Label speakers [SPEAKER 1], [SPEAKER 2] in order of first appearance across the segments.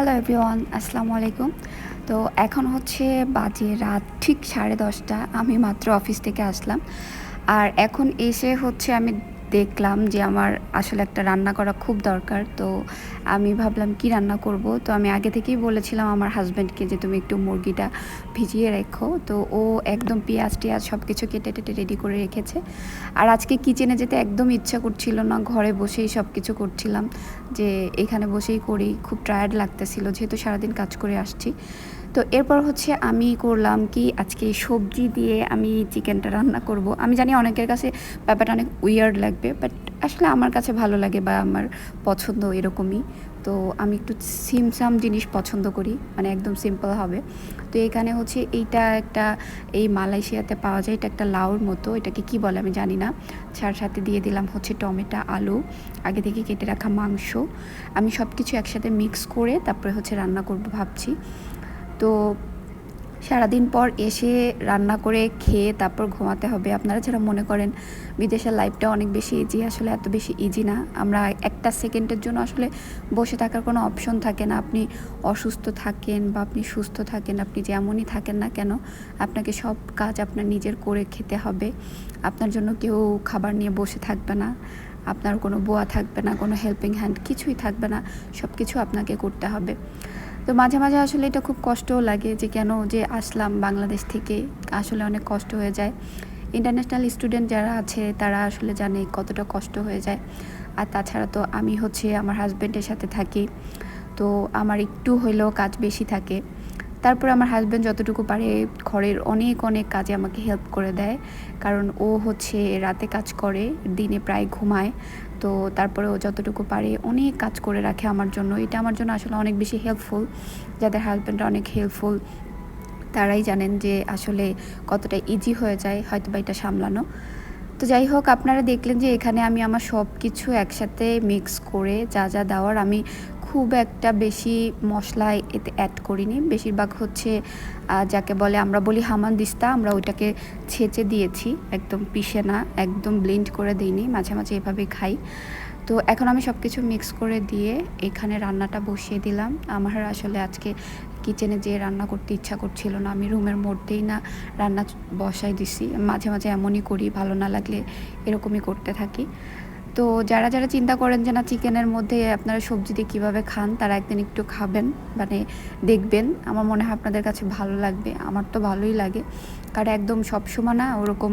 [SPEAKER 1] Hello everyone আসসালামু আলাইকুম তো এখন হচ্ছে বাজে রাত ঠিক সাড়ে দশটা। আমি মাত্র অফিস থেকে আসলাম। আর এখন এসে হচ্ছে আমি দেখলাম যে আমার আসলে একটা রান্না করা খুব দরকার। তো আমি ভাবলাম, কি রান্না করব? তো আমি আগে থেকেই বলেছিলাম আমার হাজব্যান্ডকে যে, তুমি একটু মুরগিটা ভিজিয়ে রেখো। তো ও একদম পেঁয়াজ টিয়াজ সব কিছু কেটে টেটে রেডি করে রেখেছে। আর আজকে কিচেনে যেতে একদম ইচ্ছা করছিল না, ঘরে বসেই সব কিছু করছিলাম যে, এখানে বসেই করি। খুব টায়ার্ড লাগতেছিল, যেহেতু সারাদিন কাজ করে আসছি। তো এরপর হচ্ছে আমি করলাম কি, আজকে সবজি দিয়ে আমি চিকেনটা রান্না করব। আমি জানি অনেকের কাছে ব্যাপারটা অনেক উইয়ার্ড লাগবে বাট আসলে আমার কাছে ভালো লাগে বা আমার পছন্দ এরকমই। তো আমি একটু সিমসাম জিনিস পছন্দ করি মানে একদম সিম্পল হবে। তো এখানে হচ্ছে এইটা একটা, এই মালয়েশিয়াতে পাওয়া যায়, এটা একটা লাউর মতো, এটাকে কি বলে আমি জানি না। তার সাথে দিয়ে দিলাম হচ্ছে টমেটো, আলু, আগে থেকে কেটে রাখা মাংস। আমি সব কিছু একসাথে মিক্স করে তারপরে হচ্ছে রান্না করব ভাবছি। তো সারাদিন পর এসে রান্না করে খেয়ে তারপর ঘুমাতে হবে। আপনারা যারা মনে করেন বিদেশের লাইফটা অনেক বেশি ইজি আসলে এত বেশি ইজি না। আমরা একটা সেকেন্ডের জন্য আসলে বসে থাকার কোনো অপশন থাকে না। আপনি অসুস্থ থাকেন বা আপনি সুস্থ থাকেন, আপনি যেমনই থাকেন না কেন, আপনাকে সব কাজ আপনার নিজের করে খেতে হবে। আপনার জন্য কেউ খাবার নিয়ে বসে থাকবে না। আপনার কোনো বোয়া থাকবে না, কোনো হেল্পিং হ্যান্ড কিছুই থাকবে না। সব কিছু আপনাকে করতে হবে। তো মাঝে মাঝে আসলে এটা খুব কষ্টও লাগে যে কেন যে আসলাম বাংলাদেশ থেকে, আসলে অনেক কষ্ট হয়ে যায়। ইন্টারন্যাশনাল স্টুডেন্ট যারা আছে, তারা আসলে জানে কতটা কষ্ট হয়ে যায়। আর তাছাড়া তো আমি হচ্ছে আমার হাজব্যান্ডের সাথে থাকি, তো আমার একটু হইলেও কাজ বেশি থাকে। তারপর আমার হাজব্যান্ড যতটুকু পারে ঘরের অনেক অনেক কাজে আমাকে হেল্প করে দেয়। কারণ ও হচ্ছে রাতে কাজ করে, দিনে প্রায় ঘুমায়। তো তারপরে ও যতটুকু পারে অনেক কাজ করে রাখে আমার জন্য। এটা আমার জন্য আসলে অনেক বেশি হেল্পফুল যাদের হাজব্যান্ড অনেক হেল্পফুল তারাই জানেন যে আসলে কতটা ইজি হয়ে যায় হয়তো বা এটা সামলানো। তো যাই হোক, আপনারা দেখলেন যে এখানে আমি আমার সব কিছু একসাথে মিক্স করে যা যা দেওয়ার আমি খুব একটা বেশি মশলা এতে অ্যাড করিনি। বেশিরভাগ হচ্ছে যাকে বলে, আমরা বলি হামান দিস্তা আমরা ওইটাকে ছেঁচে দিয়েছি, একদম পিষে না, একদম ব্লেন্ড করে দিইনি, মাঝে মাঝে এভাবে খাই। তো এখন আমি সব কিছু মিক্স করে দিয়ে এখানে রান্নাটা বসিয়ে দিলাম। আমার আসলে আজকে কিচেনে যে রান্না করতে ইচ্ছা করছিল না, আমি রুমের মধ্যেই না রান্না বসাই দিছি। মাঝে মাঝে এমনই করি, ভালো না লাগলে এরকমই করতে থাকি। তো যারা যারা চিন্তা করেন যে না, চিকেনের মধ্যে আপনারা সবজি দিয়ে কীভাবে খান, তারা একদিন একটু খাবেন মানে দেখবেন। আমার মনে হয় আপনাদের কাছে ভালো লাগবে, আমার তো ভালোই লাগে। কারণ একদম সবসময় না, ওরকম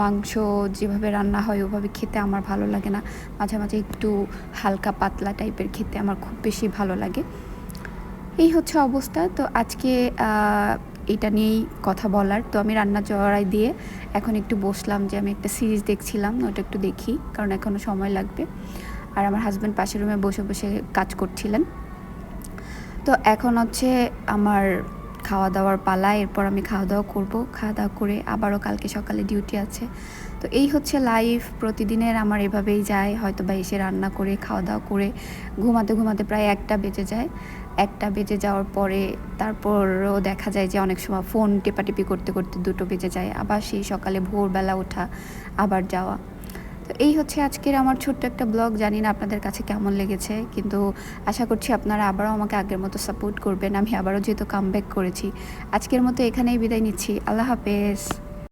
[SPEAKER 1] মাংস যেভাবে রান্না হয়, ওভাবে খেতে আমার ভালো লাগে না। মাঝে মাঝে একটু হালকা পাতলা টাইপের খেতে আমার খুব বেশি ভালো লাগে। এই হচ্ছে অবস্থা। তো আজকে এটা নিয়েই কথা বলার। তো আমি রান্না চড়াই দিয়ে এখন একটু বসলাম যে আমি একটা সিরিজ দেখছিলাম, ওটা একটু দেখি, কারণ এখনও সময় লাগবে। আর আমার হাজব্যান্ড পাশের রুমে বসে বসে কাজ করছিলেন। তো এখন হচ্ছে আমার খাওয়া দাওয়ার পালা, এরপর আমি খাওয়া দাওয়া করব। খাওয়া দাওয়া করে আবারও কালকে সকালে ডিউটি আছে। তো এই হচ্ছে লাইফ প্রতিদিনের আমার এভাবেই যায় হয়তো বা এসে রান্না করে খাওয়া দাওয়া করে, ঘুমাতে ঘুমাতে প্রায় একটা বেজে যায়। একটা বেজে যাওয়ার পরে তারপরও দেখা যায় যে অনেক সময় ফোন টেপাটেপি করতে করতে দুটো বেজে যায়, আবার সেই সকালে ভোরবেলা ওঠা, আবার যাওয়া। তো এই হচ্ছে আজকের আমার ছোট্ট একটা ব্লগ জানি না আপনাদের কাছে কেমন লেগেছে, কিন্তু আশা করছি আপনারা আবারও আমাকে আগের মতো সাপোর্ট করবেন। আমি আবারও যেহেতু কাম করেছি, আজকের মতো এখানেই বিদায় নিচ্ছি। আল্লাহ হাফেজ।